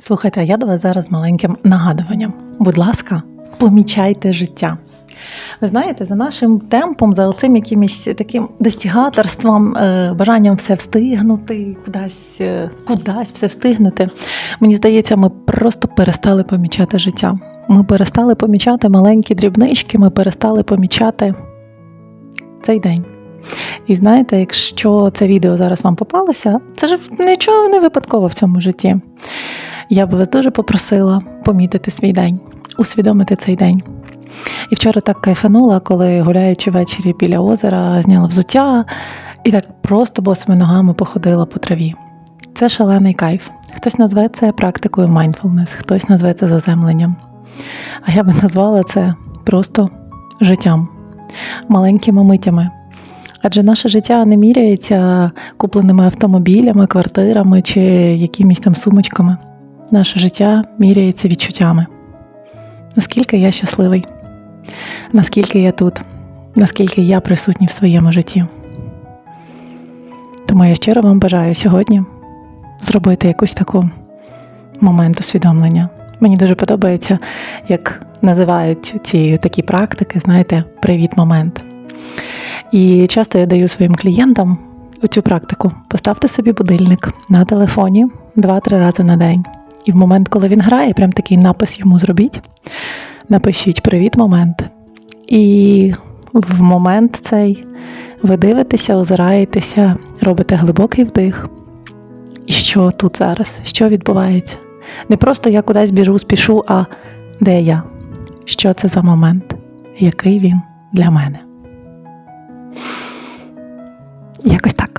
Слухайте, а я до вас зараз маленьким нагадуванням. Будь ласка, помічайте життя. Ви знаєте, за нашим темпом, за оцим якимось таким достігаторством, е, бажанням все встигнути, кудись, е, кудись все встигнути, мені здається, ми просто перестали помічати життя. Ми перестали помічати маленькі дрібнички, ми перестали помічати цей день. І знаєте, якщо це відео зараз вам попалося, це ж нічого не випадково в цьому житті. Я би вас дуже попросила помітити свій день, усвідомити цей день. І вчора так кайфанула, коли гуляючи ввечері біля озера, зняла взуття і так просто босими ногами походила по траві. Це шалений кайф. Хтось назве це практикою mindfulness, хтось назве це заземленням. А я би назвала це просто життям, маленькими митями. Адже наше життя не міряється купленими автомобілями, квартирами чи якимись там сумочками. Наше життя міряється відчуттями. Наскільки я щасливий, наскільки я тут, наскільки я присутній в своєму житті. Тому я щиро вам бажаю сьогодні зробити якусь таку момент усвідомлення. Мені дуже подобається, як називають ці такі практики, знаєте, привіт-момент. І часто я даю своїм клієнтам цю практику. Поставте собі будильник на телефоні 2-3 рази на день. І в момент, коли він грає, прям такий напис йому зробіть. Напишіть привіт момент. І в момент цей ви дивитеся, озираєтеся, робите глибокий вдих. І що тут зараз? Що відбувається? Не просто я кудись біжу, спішу, а де я? Що це за момент? Який він для мене? Якось так.